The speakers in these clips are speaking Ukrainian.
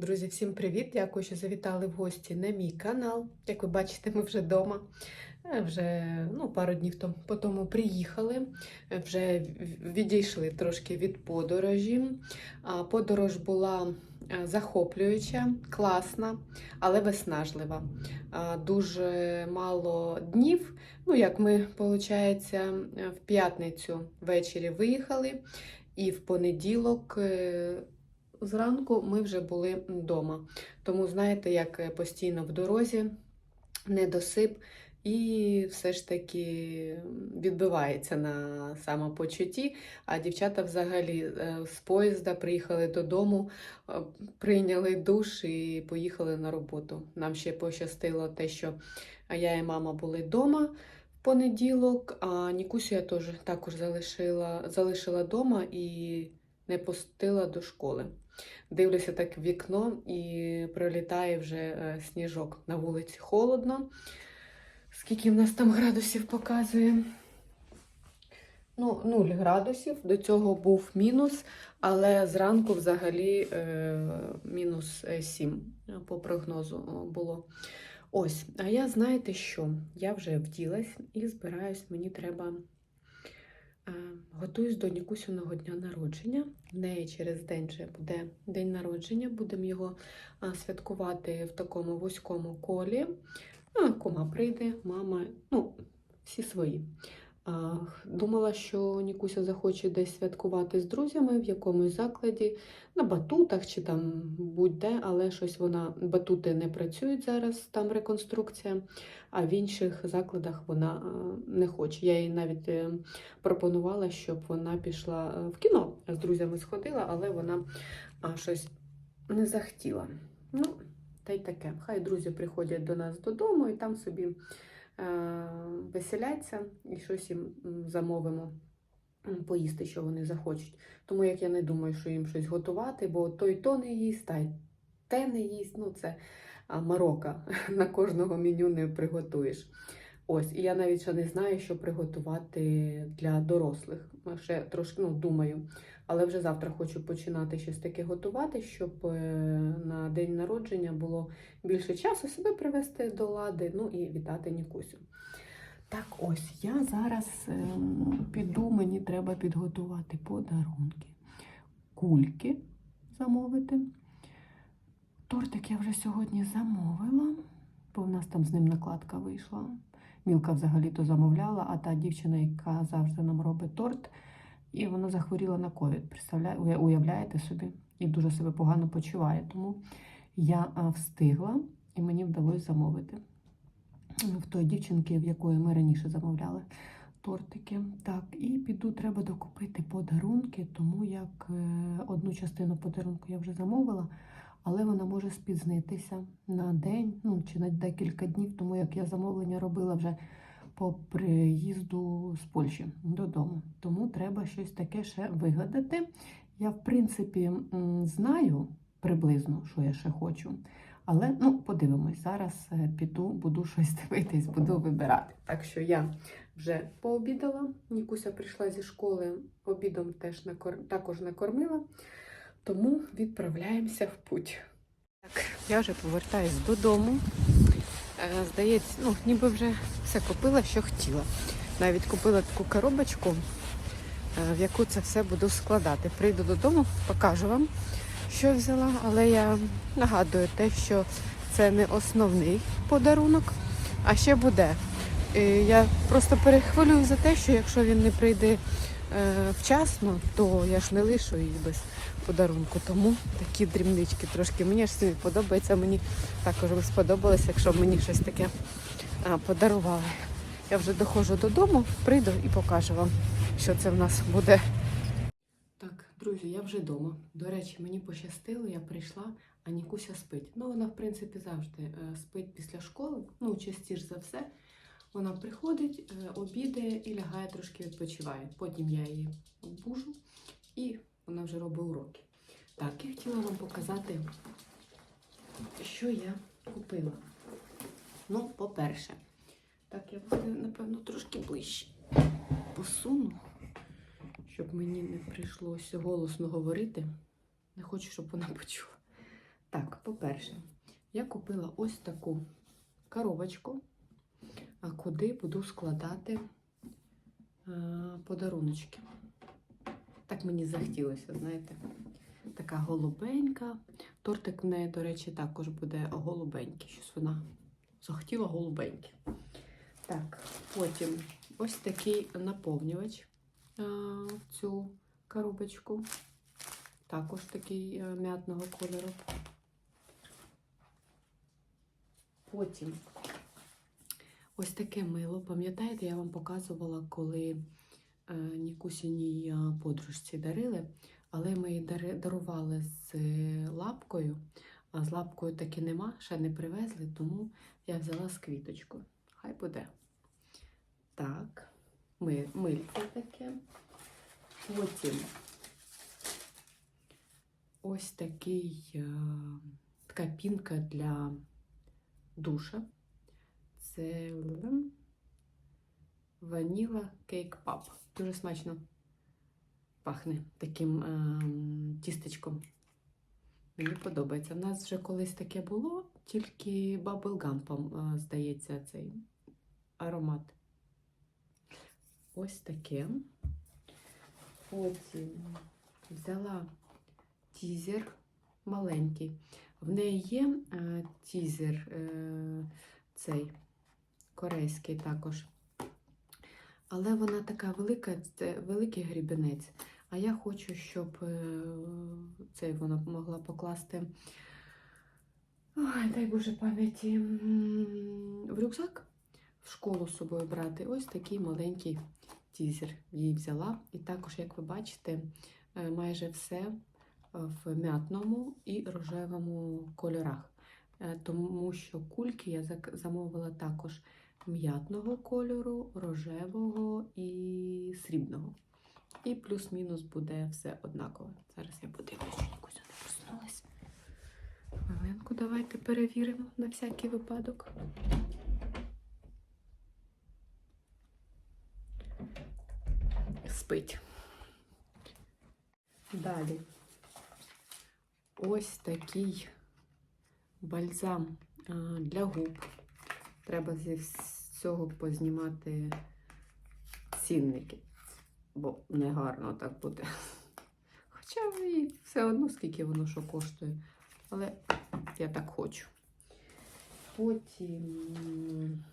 Друзі, всім привіт! Дякую, що завітали в гості на мій канал. Як ви бачите, ми вже вдома. Е, Вже ну, пару днів по тому приїхали, Е, вже відійшли трошки від подорожі. Подорож була е, захоплююча, класна, але виснажлива. Дуже мало днів. Ну, як ми, виходить, в п'ятницю ввечері виїхали, і в понеділок. Зранку ми вже були вдома. Тому, знаєте, як е, постійно в дорозі, недосип, і все ж таки відбивається на самопочутті. А дівчата взагалі е, з поїзда приїхали додому, е, прийняли душ і поїхали на роботу. Нам ще пощастило те, що я і мама були вдома в понеділок, а Нікусю я теж також залишила, залишила вдома і не пустила до школи. Дивлюся так в вікно і пролітає вже е, сніжок. На вулиці холодно. Скільки в нас там градусів показує? Ну, 0 градусів. До цього був мінус, але зранку взагалі е, мінус 7 по прогнозу е, було. Ось, а я знаєте що? Я вже вділась і збираюсь, мені треба. Е, Готуюсь до Нікусіного дня народження. В неї через день вже буде день народження. Будемо його святкувати в такому вузькому колі. А, кума прийде, мама, ну, всі свої. Думала, що Нікуся захоче десь святкувати з друзями в якомусь закладі, на батутах чи там будь-де, але щось вона батути не працюють зараз, там реконструкція, а в інших закладах вона не хоче. Я їй навіть е, пропонувала, щоб вона пішла е, в кіно з друзями сходила, але вона щось не захотіла. Ну, та й таке. Хай друзі приходять до нас додому і там собі веселяться і щось їм замовимо поїсти, що вони захочуть. Тому як я не думаю, що їм щось готувати, бо то й то не їсть, та й те не їсть. Ну, це а, Марокко. На кожного меню не приготуєш. Ось, і я навіть ще не знаю, що приготувати для дорослих. Ще трошки ну, думаю. Але вже завтра хочу починати щось таке готувати, щоб е, на день народження було більше часу себе привести до лади, ну і вітати Нікусю. Так ось, я зараз ем, піду, мені треба підготувати подарунки. Кульки замовити. Тортик я вже сьогодні замовила, бо в нас там з ним накладка вийшла. Мілка взагалі-то замовляла, а та дівчина, яка завжди нам робить торт, і вона захворіла на ковід. Уявляєте собі? І дуже себе погано почуває. Тому я встигла і мені вдалося замовити в той дівчинки, в якої ми раніше замовляли тортики. Так, і піду, треба докупити подарунки, тому як е, одну частину подарунку я вже замовила, але вона може спізнитися на день, ну чи на декілька днів, тому як я замовлення робила вже по приїзду з Польщі додому. Тому треба щось таке ще вигадати. Я, в принципі, знаю приблизно, що я ще хочу. Але ну, подивимось, зараз е, піду, буду щось дивитись, буду вибирати. Так що я вже пообідала. Нікуся прийшла зі школи, обідом теж накор... також накормила, тому відправляємося в путь. Так, я вже повертаюсь додому. Е, Здається, ну, ніби вже все купила, що хотіла. Навіть купила таку коробочку, е, в яку це все буду складати. Прийду додому, покажу вам, що взяла, але я нагадую те, що це не основний подарунок, а ще буде. Я просто перехвилюю за те, що якщо він не прийде е, вчасно, то я ж не лишу її без подарунку. Тому такі дрібнички трошки. Мені ж собі подобається, мені також би сподобалося, якщо б мені щось таке а, подарували. Я вже доходжу додому, прийду і покажу вам, що це в нас буде. Так, друзі, я вже вдома. До речі, мені пощастило, я прийшла, а Нікуся спить. Ну, вона, в принципі, завжди е, спить після школи, ну, частіше за все. Вона приходить, е, обідає і лягає трошки відпочиває. Потім я її бужу і вона вже робить уроки. Так, я хотіла вам показати, що я купила. Ну, по-перше, так, я буде, напевно, трошки ближче посуну, щоб мені не прийшлося голосно говорити. Не хочу, щоб вона почула. Так, по-перше, я купила ось таку коробочку, куди буду складати е, подаруночки. Так мені захотілося, знаєте. Така голубенька. Тортик в неї, до речі, також буде голубенький. Щось вона захотіла голубенький. Так, потім ось такий наповнювач в цю коробочку. Також такий е, м'ятного кольору. Потім ось таке мило. Пам'ятаєте, я вам показувала, коли Нікусіній е, подружці дарили, але ми дари- дарували з лапкою, а з лапкою таки нема, ще не привезли, тому я взяла з квіточкою. Хай буде. Так, ми, мильце таке. Потім ось такий, е, така пінка для душа. Це ваніла кейк пап. Дуже смачно пахне таким ем, тістечком. Мені подобається. У нас вже колись таке було, тільки баблгам, пам- е, здається, цей аромат. Ось таке. Потім взяла тізер маленький. В неї є е, тізер е, цей корейський також. Але вона така велика, це великий грібенець. А я хочу, щоб е, цей вона могла покласти. Ой, дай Боже пам'яті. В рюкзак в школу з собою брати. Ось такий маленький тізер їй взяла. І також, як ви бачите, е, майже все е, в м'ятному і рожевому кольорах. Тому що кульки я замовила також м'ятного кольору, рожевого і срібного. І плюс-мінус буде все однаково. Зараз я подивлюсь, що нікуди не проснулась. Хвилинку, давайте перевіримо на всякий випадок. Спить. Далі. Ось такий бальзам для губ. Треба зі цього познімати цінники, бо негарно так буде. Хоча і все одно, скільки воно що коштує. Але я так хочу. Потім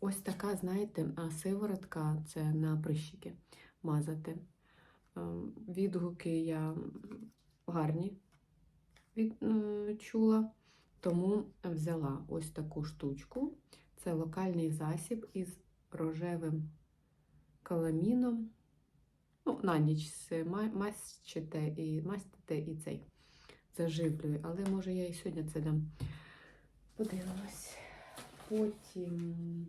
ось така, знаєте, сиворотка це на прищики мазати. Ем, Відгуки я гарні від, е, чула, тому взяла ось таку штучку. Це локальний засіб із рожевим каламіном. Ну, на ніч мастите і, мастите і цей заживлює. Але може я і сьогодні це дам. Подивимось. Потім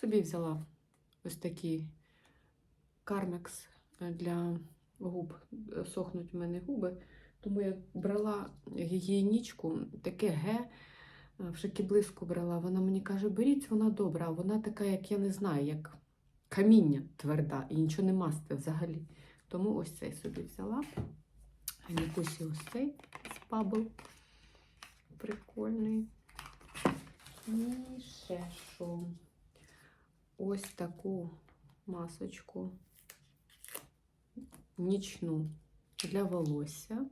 собі взяла ось такий кармекс для губ. Сохнуть в мене губи. Тому я брала гігієнічку, таке ге, в шикіблиску брала. Вона мені каже, беріть, вона добра. А вона така, як я не знаю, як каміння тверда, і нічого не масти взагалі. Тому ось цей собі взяла. А Нікусі ось цей з пабл. Прикольний. І ще що? Ось таку масочку нічну для волосся.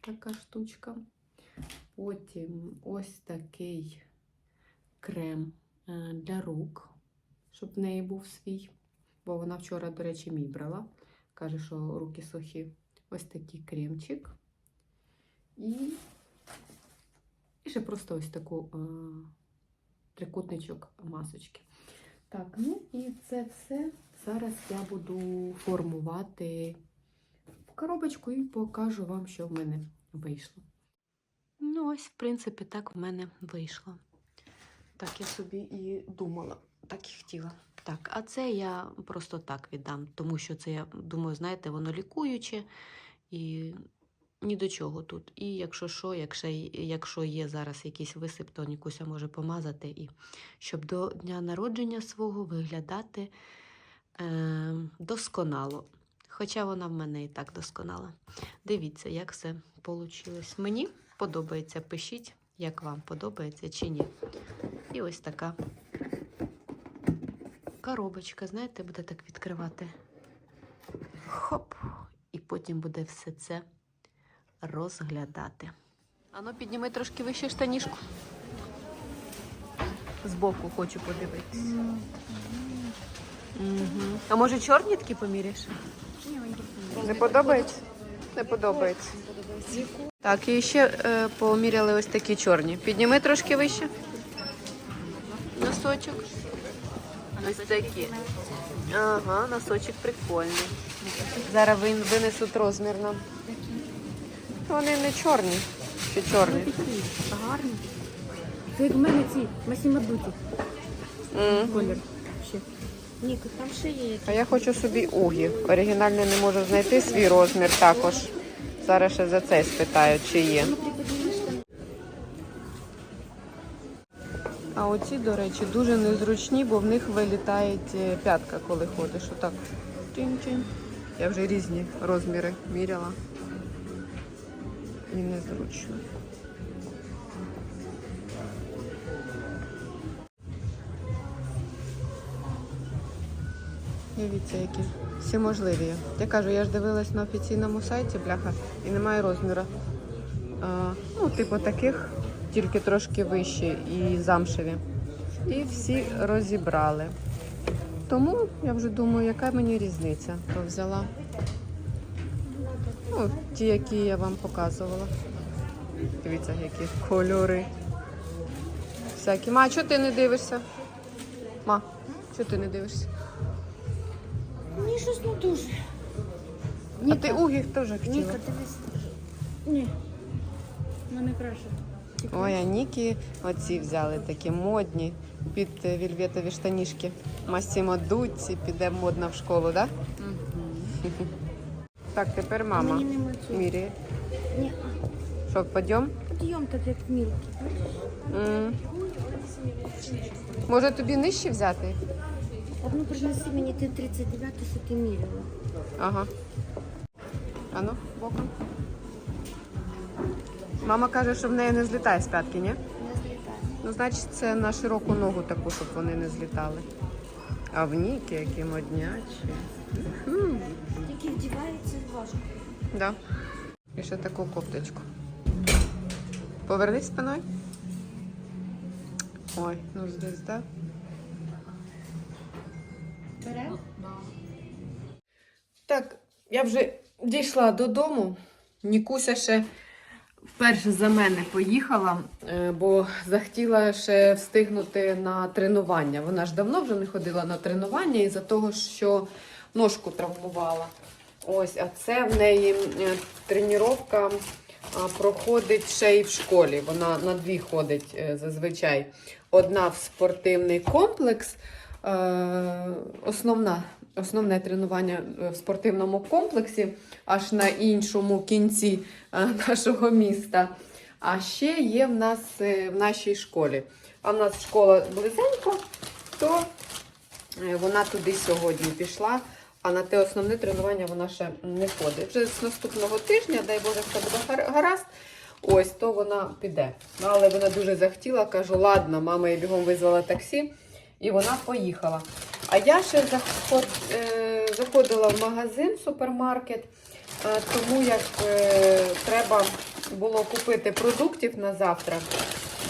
Така штучка. Потім ось такий крем е, для рук, щоб в неї був свій. Бо вона вчора, до речі, мій брала. Каже, що руки сухі. Ось такий кремчик. І, і ще просто ось таку е, трикутничок масочки. Так, ну і це все. Зараз я буду формувати в коробочку і покажу вам, що в мене вийшло. Ну, ось, в принципі, так в мене вийшло. Так я собі і думала, так і хотіла. Так, а це я просто так віддам, тому що це, я думаю, знаєте, воно лікуюче і ні до чого тут. І якщо що, якщо, якщо є зараз якийсь висип, то Нікуся може помазати, і щоб до дня народження свого виглядати е, досконало. Хоча вона в мене і так досконала. Дивіться, як все вийшло. Мені подобається, пишіть, як вам подобається чи ні. І ось така коробочка, знаєте, буде так відкривати. Хоп! І потім буде все це розглядати. Ану, підніми трошки вище штанішку. Збоку хочу подивитися. Угу. А може чорні такі поміряєш? Не подобається? Не подобається. Так, і ще е, поміряли ось такі чорні. Підніми трошки вище. Носочок. Ось такі. Ага, носочок прикольний. Зараз винесуть розмір нам. Вони не чорні. Чи чорні? Гарні. Це як в мене ці масімадуті колір. Ще. Ні, там ще є. А я хочу собі угі. Оригінальний не можу знайти свій розмір також. Зараз ще за цей спитаю, чи є. А оці, до речі, дуже незручні, бо в них вилітає е, п'ятка, коли ходиш. Отак. Тінь-тінь. Я вже різні розміри міряла. І незручно. Дивіться, які всі можливі. Я кажу, я ж дивилась на офіційному сайті, бляха, і немає розміру. А, ну, типу таких, тільки трошки вищі і замшеві. І всі розібрали. Тому я вже думаю, яка мені різниця, то взяла. Ну, ті, які я вам показувала. Дивіться, які кольори. Всякі. Ма, чого ти не дивишся? Ма, чого ти не дивишся? Мені щось не дуже. А ти угі теж хотіла. Ніка, дивись. Ні. Мене краще. Ой, а Нікі оці взяли такі модні під е, вільветові штанішки. Масімо Дуці піде модна в школу, так? Да? Так, тепер мама Мені міряє. Ні, Що, підйом? підйом так як мілкий. М. Може тобі нижче взяти? Одну принеси мені ти 39 що ти міряла. Ага. А ну, боком. Мама каже, що в неї не злітає з п'ятки, ні? Не злітає. Ну, значить, це на широку ногу таку, щоб вони не злітали. А в Нікі які моднячі. Тільки вдівається важко. Да. І ще таку кофточку. Повернись спиною. Ой, ну здесь, я вже дійшла додому. Нікуся ще перше за мене поїхала, е, бо захотіла ще встигнути на тренування. Вона ж давно вже не ходила на тренування із-за того, що ножку травмувала. Ось, а це в неї е, тренування проходить ще й в школі. Вона на дві ходить е, зазвичай. Одна в спортивний комплекс. е, Основна, основне тренування е, в спортивному комплексі, аж на іншому кінці е, нашого міста. А ще є в нас е, в нашій школі. А в нас школа близенько, то вона туди сьогодні пішла. А на те основне тренування вона ще не ходить. Вже з наступного тижня, дай Боже, все буде гаразд. Ось то вона піде. Ну, але вона дуже захотіла, кажу, ладно, мама їй бігом визвала таксі, і вона поїхала. А я ще заход, е, заходила в магазин, супермаркет, е, тому як е, треба було купити продуктів на завтра,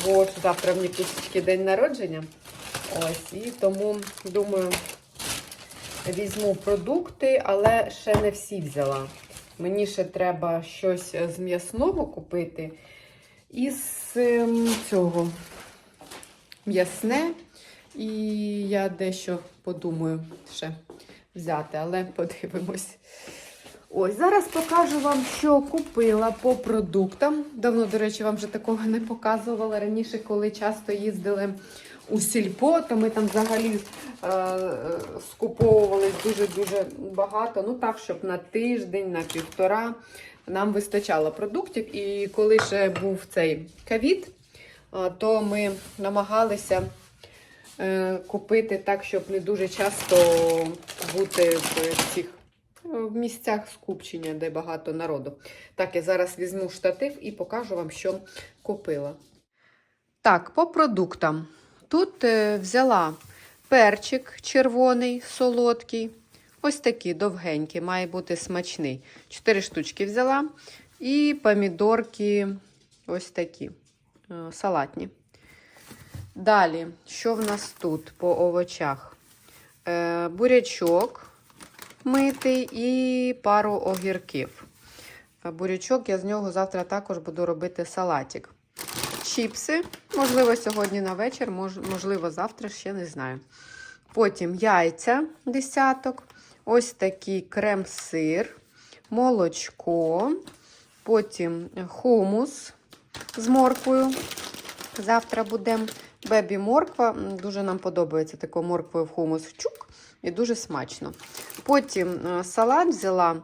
бо завтра в Нікусечки день народження. Ось, і тому думаю, візьму продукти, але ще не всі взяла. Мені ще треба щось з м'ясного купити. І з ем, цього м'ясне. І я дещо подумаю ще взяти, але подивимось. Ось, зараз покажу вам, що купила по продуктам. Давно, до речі, вам вже такого не показувала. Раніше, коли часто їздили у сільпо, то ми там взагалі е, скуповували дуже-дуже багато. Ну так, щоб на тиждень, на півтора нам вистачало продуктів. І коли ще був цей ковід, е, то ми намагалися купити так, щоб не дуже часто бути в цих в місцях скупчення, де багато народу. Так, я зараз візьму штатив і покажу вам, що купила. Так, по продуктам. Тут е, взяла перчик червоний, солодкий. Ось такий довгенький, має бути смачний. Чотири штучки взяла. І помідорки ось такі, е, салатні. Далі, що в нас тут по овочах? Е, бурячок митий і пару огірків. Е, Бурячок я з нього завтра також буду робити салатик. Чіпси, можливо, сьогодні на вечір, можливо, завтра ще не знаю. Потім яйця десяток, ось такий крем-сир, молочко, потім хумус з морквою. Завтра будемо бебі морква. Дуже нам подобається такою морквою в хумус чук і дуже смачно. Потім е, салат взяла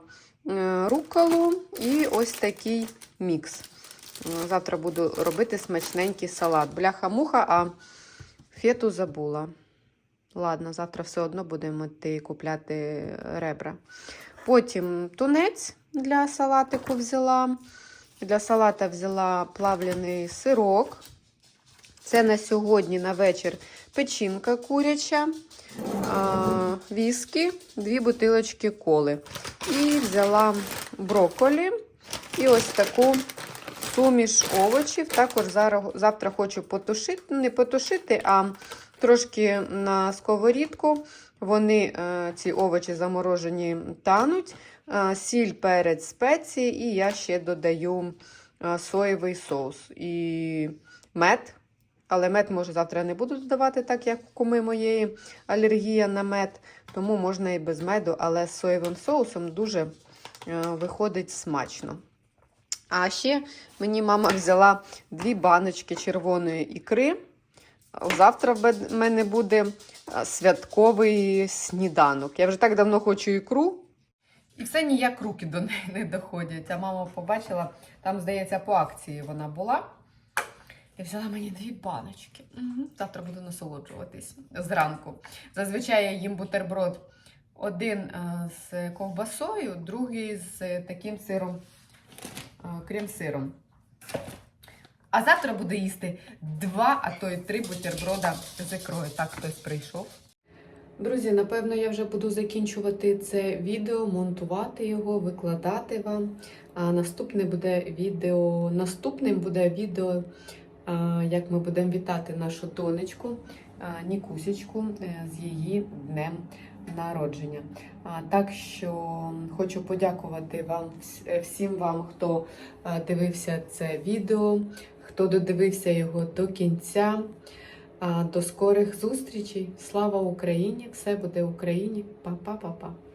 е, руколу і ось такий мікс. Е, Завтра буду робити смачненький салат. Бляха-муха, а фету забула. Ладно, завтра все одно будемо йти купляти ребра. Потім тунець для салатику взяла. Для салата взяла плавлений сирок. Це на сьогодні на вечір печінка куряча, віскі, дві бутилочки коли. І взяла брокколі і ось таку суміш овочів. Також завтра хочу потушити, не потушити, а трошки на сковорідку. Вони, е, ці овочі заморожені, тануть. Е, Сіль, перець, спеції, і я ще додаю е, соєвий соус і мед. Але мед, може, завтра не буду додавати, так як у куми моєї алергія на мед. Тому можна і без меду, але з соєвим соусом дуже е, виходить смачно. А ще мені мама взяла дві баночки червоної ікри. Завтра в мене буде е, святковий сніданок. Я вже так давно хочу ікру. І все ніяк руки до неї не доходять. А мама побачила, там, здається, по акції вона була. І взяла мені дві баночки. Угу. Завтра буду насолоджуватись зранку. Зазвичай я їм бутерброд один е, з ковбасою, другий з таким сиром, е, крем-сиром. А завтра буду їсти два, а то й три бутерброда з ікрою. Так, хтось прийшов. Друзі, напевно, я вже буду закінчувати це відео, монтувати його, викладати вам. А наступне буде відео, наступним буде відео, як ми будемо вітати нашу донечку Нікусечку е, з її днем народження. Так що хочу подякувати вам е, всім вам, хто е, дивився це відео, хто додивився його до кінця. До скорих зустрічей. Слава Україні! Все буде Україні. Па-па-па-па.